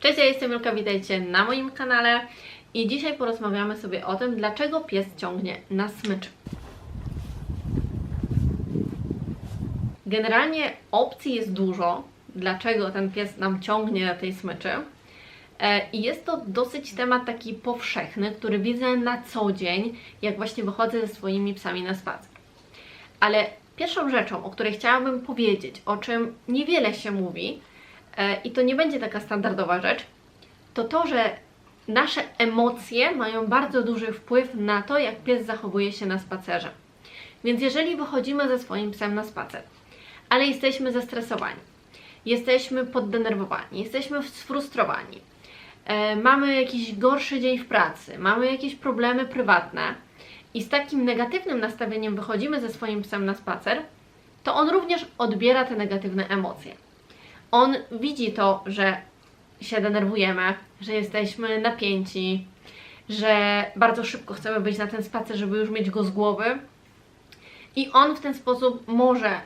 Cześć, ja jestem Julka, witajcie na moim kanale i dzisiaj porozmawiamy sobie o tym, dlaczego pies ciągnie na smycz. Generalnie opcji jest dużo, dlaczego ten pies nam ciągnie na tej smyczy. E, I jest to dosyć temat taki powszechny, który widzę na co dzień, jak właśnie wychodzę ze swoimi psami na spacer. Ale pierwszą rzeczą, o której chciałabym powiedzieć, o czym niewiele się mówi, i to nie będzie taka standardowa rzecz, to to, że nasze emocje mają bardzo duży wpływ na to, jak pies zachowuje się na spacerze. Więc jeżeli wychodzimy ze swoim psem na spacer, ale jesteśmy zestresowani, jesteśmy poddenerwowani, jesteśmy sfrustrowani, e, mamy jakiś gorszy dzień w pracy, mamy jakieś problemy prywatne i z takim negatywnym nastawieniem wychodzimy ze swoim psem na spacer, to on również odbiera te negatywne emocje. On widzi to, że się denerwujemy, że jesteśmy napięci, że bardzo szybko chcemy wyjść na ten spacer, żeby już mieć go z głowy. I on w ten sposób może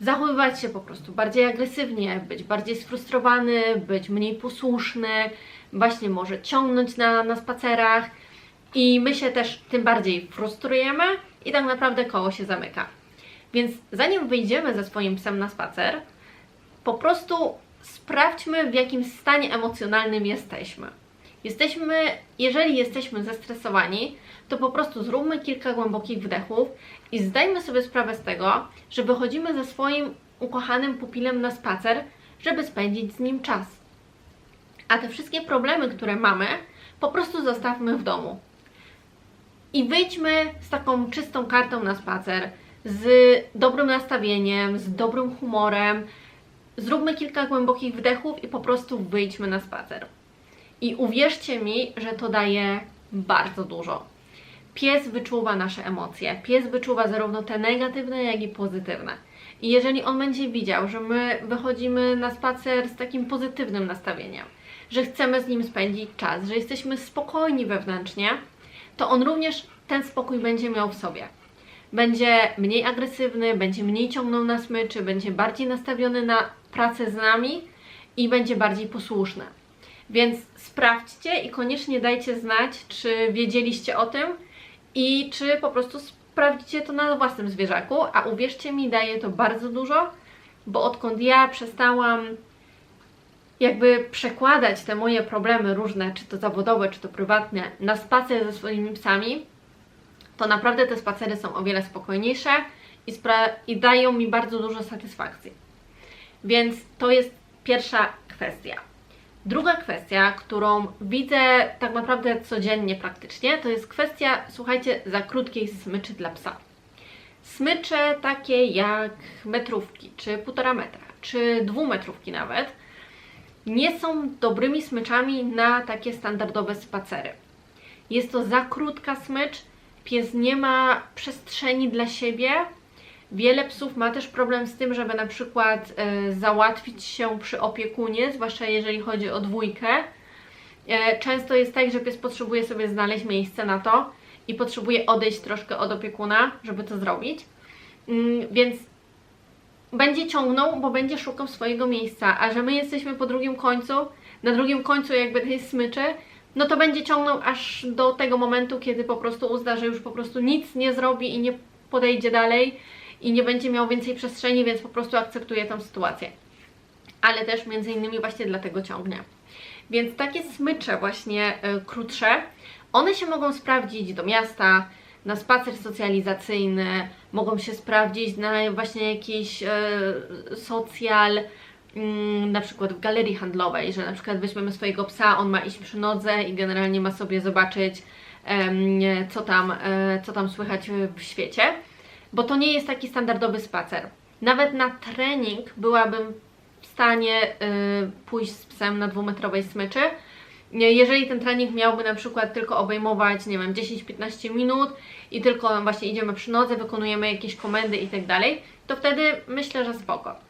zachowywać się po prostu bardziej agresywnie, być bardziej sfrustrowany, być mniej posłuszny, właśnie może ciągnąć na, na spacerach i my się też tym bardziej frustrujemy i tak naprawdę koło się zamyka. Więc zanim wyjdziemy ze swoim psem na spacer, po prostu sprawdźmy, w jakim stanie emocjonalnym jesteśmy. Jesteśmy, jeżeli jesteśmy zestresowani, to po prostu zróbmy kilka głębokich wdechów i zdajmy sobie sprawę z tego, że wychodzimy ze swoim ukochanym pupilem na spacer, żeby spędzić z nim czas. A te wszystkie problemy, które mamy, po prostu zostawmy w domu. I wyjdźmy z taką czystą kartą na spacer, z dobrym nastawieniem, z dobrym humorem, zróbmy kilka głębokich wdechów i po prostu wyjdźmy na spacer. I uwierzcie mi, że to daje bardzo dużo. Pies wyczuwa nasze emocje. Pies wyczuwa zarówno te negatywne, jak i pozytywne. I jeżeli on będzie widział, że my wychodzimy na spacer z takim pozytywnym nastawieniem, że chcemy z nim spędzić czas, że jesteśmy spokojni wewnętrznie, to on również ten spokój będzie miał w sobie będzie mniej agresywny, będzie mniej ciągnął na smyczy, będzie bardziej nastawiony na pracę z nami i będzie bardziej posłuszny. Więc sprawdźcie i koniecznie dajcie znać, czy wiedzieliście o tym i czy po prostu sprawdzicie to na własnym zwierzaku, a uwierzcie mi, daje to bardzo dużo, bo odkąd ja przestałam jakby przekładać te moje problemy różne, czy to zawodowe, czy to prywatne, na spacer ze swoimi psami, to naprawdę te spacery są o wiele spokojniejsze i, i dają mi bardzo dużo satysfakcji. Więc to jest pierwsza kwestia. Druga kwestia, którą widzę tak naprawdę codziennie praktycznie, to jest kwestia, słuchajcie, za krótkiej smyczy dla psa. Smycze takie jak metrówki, czy półtora metra, czy dwumetrówki nawet, nie są dobrymi smyczami na takie standardowe spacery. Jest to za krótka smycz, pies nie ma przestrzeni dla siebie. Wiele psów ma też problem z tym, żeby na przykład e, załatwić się przy opiekunie, zwłaszcza jeżeli chodzi o dwójkę. E, często jest tak, że pies potrzebuje sobie znaleźć miejsce na to i potrzebuje odejść troszkę od opiekuna, żeby to zrobić. Mm, więc będzie ciągnął, bo będzie szukał swojego miejsca, a że my jesteśmy po drugim końcu, na drugim końcu jakby tej smyczy, no to będzie ciągnął aż do tego momentu, kiedy po prostu uzna, że już po prostu nic nie zrobi i nie podejdzie dalej i nie będzie miał więcej przestrzeni, więc po prostu akceptuje tą sytuację. Ale też między innymi właśnie dlatego ciągnie. Więc takie smycze właśnie y, krótsze, one się mogą sprawdzić do miasta, na spacer socjalizacyjny, mogą się sprawdzić na właśnie jakiś y, socjal, Mm, na przykład w galerii handlowej, że na przykład weźmiemy swojego psa, on ma iść przy nodze i generalnie ma sobie zobaczyć, co tam, e, co tam słychać w świecie, bo to nie jest taki standardowy spacer. Nawet na trening byłabym w stanie e, pójść z psem na dwumetrowej smyczy, jeżeli ten trening miałby na przykład tylko obejmować, nie wiem, 10-15 minut i tylko właśnie idziemy przy nodze, wykonujemy jakieś komendy i tak dalej, to wtedy myślę, że spoko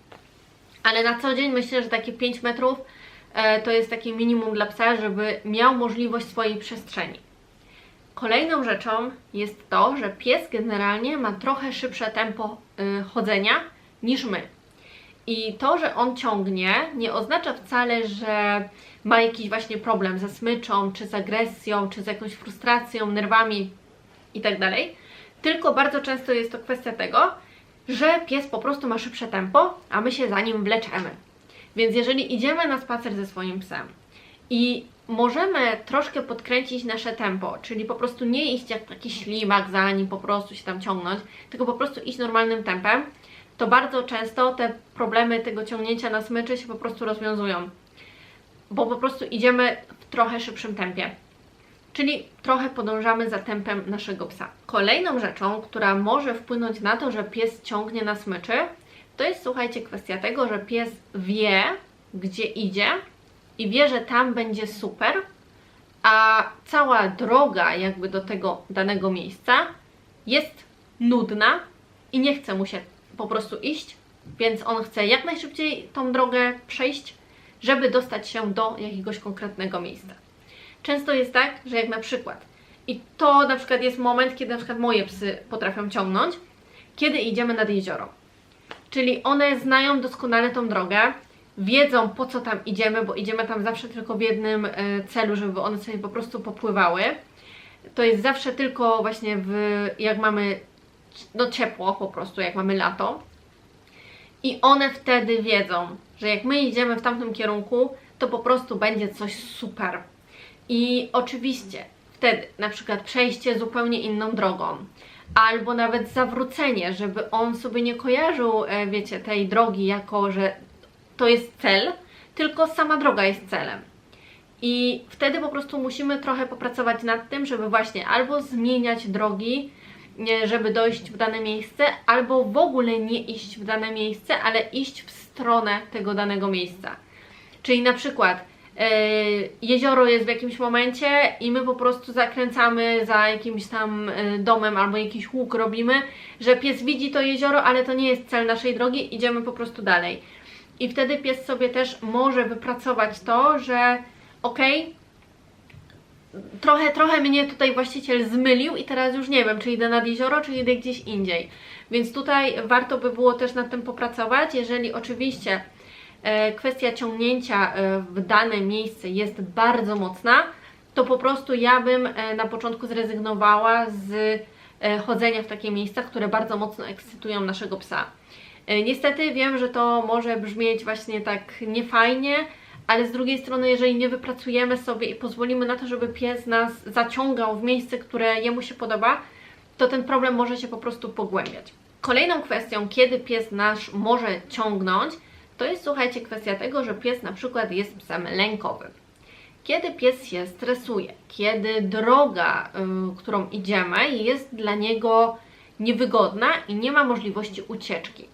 ale na co dzień myślę, że takie 5 metrów e, to jest takie minimum dla psa, żeby miał możliwość swojej przestrzeni. Kolejną rzeczą jest to, że pies generalnie ma trochę szybsze tempo y, chodzenia niż my. I to, że on ciągnie, nie oznacza wcale, że ma jakiś właśnie problem ze smyczą, czy z agresją, czy z jakąś frustracją, nerwami itd. Tylko bardzo często jest to kwestia tego, że pies po prostu ma szybsze tempo, a my się za nim wleczemy. Więc jeżeli idziemy na spacer ze swoim psem i możemy troszkę podkręcić nasze tempo, czyli po prostu nie iść jak taki ślimak za nim, po prostu się tam ciągnąć, tylko po prostu iść normalnym tempem, to bardzo często te problemy tego ciągnięcia na smyczy się po prostu rozwiązują. Bo po prostu idziemy w trochę szybszym tempie. Czyli trochę podążamy za tempem naszego psa. Kolejną rzeczą, która może wpłynąć na to, że pies ciągnie na smyczy, to jest słuchajcie kwestia tego, że pies wie, gdzie idzie i wie, że tam będzie super, a cała droga jakby do tego danego miejsca jest nudna i nie chce mu się po prostu iść, więc on chce jak najszybciej tą drogę przejść, żeby dostać się do jakiegoś konkretnego miejsca. Często jest tak, że jak na przykład, i to na przykład jest moment, kiedy na przykład moje psy potrafią ciągnąć, kiedy idziemy nad jezioro. Czyli one znają doskonale tą drogę, wiedzą po co tam idziemy, bo idziemy tam zawsze tylko w jednym e, celu, żeby one sobie po prostu popływały. To jest zawsze tylko właśnie w, jak mamy no ciepło po prostu, jak mamy lato. I one wtedy wiedzą, że jak my idziemy w tamtym kierunku, to po prostu będzie coś super. I oczywiście wtedy na przykład przejście zupełnie inną drogą, albo nawet zawrócenie, żeby on sobie nie kojarzył, e, wiecie, tej drogi jako, że to jest cel, tylko sama droga jest celem. I wtedy po prostu musimy trochę popracować nad tym, żeby właśnie albo zmieniać drogi, żeby dojść w dane miejsce, albo w ogóle nie iść w dane miejsce, ale iść w stronę tego danego miejsca. Czyli na przykład e, jezioro jest w jakimś momencie i my po prostu zakręcamy za jakimś tam e, domem albo jakiś łuk robimy, że pies widzi to jezioro, ale to nie jest cel naszej drogi, idziemy po prostu dalej. I wtedy pies sobie też może wypracować to, że okej, okay, trochę, trochę mnie tutaj właściciel zmylił i teraz już nie wiem, czy idę nad jezioro, czy idę gdzieś indziej. Więc tutaj warto by było też nad tym popracować, jeżeli oczywiście e, kwestia ciągnięcia e, w dane miejsce jest bardzo mocna, to po prostu ja bym e, na początku zrezygnowała z chodzenia w takie miejsca, które bardzo mocno ekscytują naszego psa. E, niestety wiem, że to może brzmieć właśnie tak niefajnie, ale z drugiej strony, jeżeli nie wypracujemy sobie i pozwolimy na to, żeby pies nas zaciągał w miejsce, które jemu się podoba, to ten problem może się po prostu pogłębiać. Kolejną kwestią, kiedy pies nasz może ciągnąć, to jest, słuchajcie, kwestia tego, że pies na przykład jest psem lękowym. Kiedy pies się stresuje, kiedy droga, yy, którą idziemy, jest dla niego niewygodna i nie ma możliwości ucieczki.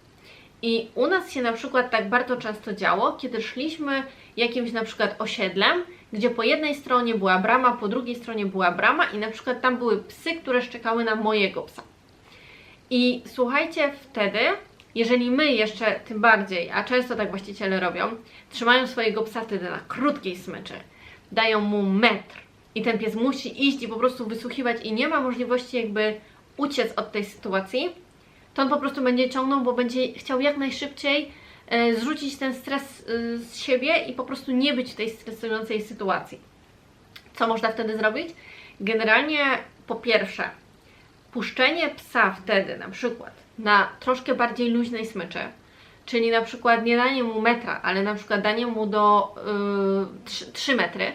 I u nas się na przykład tak bardzo często działo, kiedy szliśmy jakimś na przykład osiedlem, gdzie po jednej stronie była brama, po drugiej stronie była brama i na przykład tam były psy, które szczekały na mojego psa. I słuchajcie, wtedy, jeżeli my jeszcze tym bardziej, a często tak właściciele robią, trzymają swojego psa wtedy na krótkiej smyczy, dają mu metr i ten pies musi iść i po prostu wysłuchiwać i nie ma możliwości jakby uciec od tej sytuacji, to on po prostu będzie ciągnął, bo będzie chciał jak najszybciej e, zrzucić ten stres e, z siebie i po prostu nie być w tej stresującej sytuacji. Co można wtedy zrobić? Generalnie po pierwsze, puszczenie psa wtedy na przykład na troszkę bardziej luźnej smyczy, czyli na przykład nie danie mu metra, ale na przykład danie mu do yy, 3, 3 metry,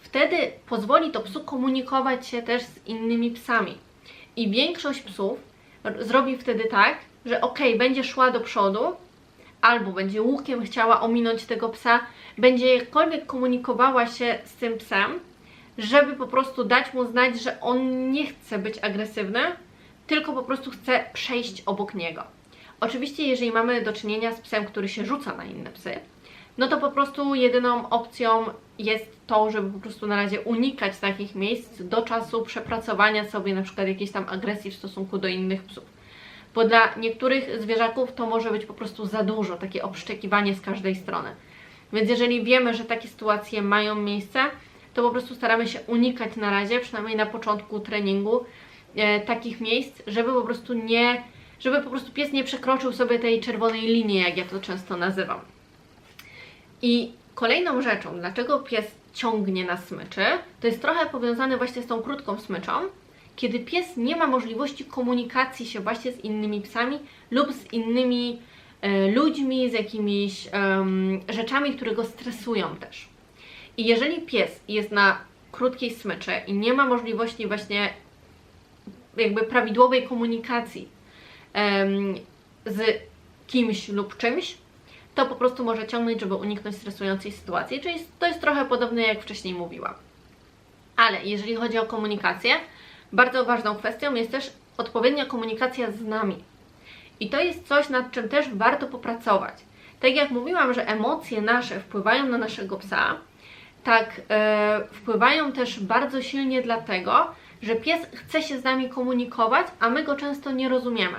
wtedy pozwoli to psu komunikować się też z innymi psami. I większość psów zrobi wtedy tak, że ok, będzie szła do przodu, albo będzie łukiem chciała ominąć tego psa, będzie jakkolwiek komunikowała się z tym psem, żeby po prostu dać mu znać, że on nie chce być agresywny, tylko po prostu chce przejść obok niego. Oczywiście, jeżeli mamy do czynienia z psem, który się rzuca na inne psy, no to po prostu jedyną opcją jest to, żeby po prostu na razie unikać takich miejsc do czasu przepracowania sobie na przykład jakiejś tam agresji w stosunku do innych psów. Bo dla niektórych zwierzaków to może być po prostu za dużo, takie obszczekiwanie z każdej strony. Więc jeżeli wiemy, że takie sytuacje mają miejsce, to po prostu staramy się unikać na razie, przynajmniej na początku treningu, e, takich miejsc, żeby po prostu nie żeby po prostu pies nie przekroczył sobie tej czerwonej linii, jak ja to często nazywam. I kolejną rzeczą, dlaczego pies ciągnie na smyczy, to jest trochę powiązane właśnie z tą krótką smyczą, kiedy pies nie ma możliwości komunikacji się właśnie z innymi psami lub z innymi e, ludźmi, z jakimiś em, rzeczami, które go stresują też. I jeżeli pies jest na krótkiej smyczy i nie ma możliwości właśnie jakby prawidłowej komunikacji em, z kimś lub czymś, to po prostu może ciągnąć, żeby uniknąć stresującej sytuacji. Czyli to jest trochę podobne, jak wcześniej mówiłam. Ale jeżeli chodzi o komunikację, bardzo ważną kwestią jest też odpowiednia komunikacja z nami. I to jest coś, nad czym też warto popracować. Tak jak mówiłam, że emocje nasze wpływają na naszego psa, tak e, wpływają też bardzo silnie dlatego, że pies chce się z nami komunikować, a my go często nie rozumiemy.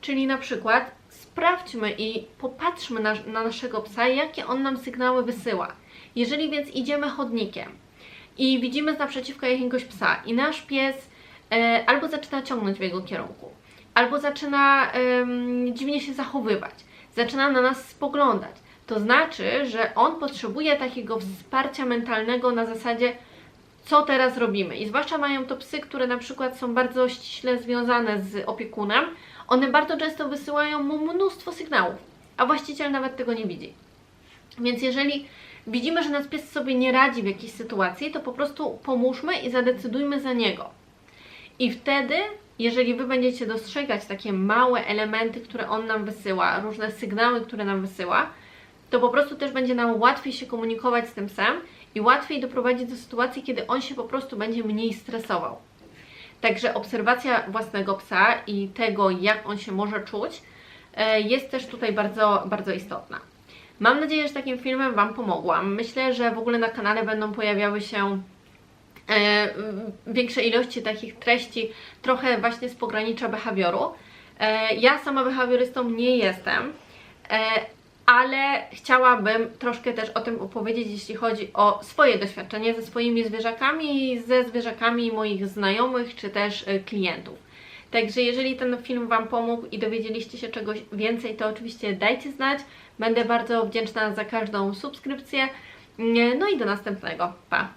Czyli na przykład sprawdźmy i popatrzmy na, na naszego psa, jakie on nam sygnały wysyła. Jeżeli więc idziemy chodnikiem i widzimy z naprzeciwka jakiegoś psa i nasz pies e, albo zaczyna ciągnąć w jego kierunku, albo zaczyna em, dziwnie się zachowywać, zaczyna na nas spoglądać, to znaczy, że on potrzebuje takiego wsparcia mentalnego na zasadzie co teraz robimy. I zwłaszcza mają to psy, które na przykład są bardzo ściśle związane z opiekunem, one bardzo często wysyłają mu mnóstwo sygnałów, a właściciel nawet tego nie widzi. Więc jeżeli widzimy, że nasz pies sobie nie radzi w jakiejś sytuacji, to po prostu pomóżmy i zadecydujmy za niego. I wtedy, jeżeli Wy będziecie dostrzegać takie małe elementy, które on nam wysyła, różne sygnały, które nam wysyła, to po prostu też będzie nam łatwiej się komunikować z tym psem i łatwiej doprowadzić do sytuacji, kiedy on się po prostu będzie mniej stresował. Także obserwacja własnego psa i tego, jak on się może czuć, e, jest też tutaj bardzo, bardzo istotna. Mam nadzieję, że takim filmem Wam pomogłam. Myślę, że w ogóle na kanale będą pojawiały się e, większe ilości takich treści, trochę właśnie z pogranicza behawioru. E, ja sama behawiorystą nie jestem, ale chciałabym troszkę też o tym opowiedzieć, jeśli chodzi o swoje doświadczenie ze swoimi zwierzakami ze zwierzakami moich znajomych czy też y, klientów. Także jeżeli ten film Wam pomógł i dowiedzieliście się czegoś więcej, to oczywiście dajcie znać. Będę bardzo wdzięczna za każdą subskrypcję. No i do następnego. Pa!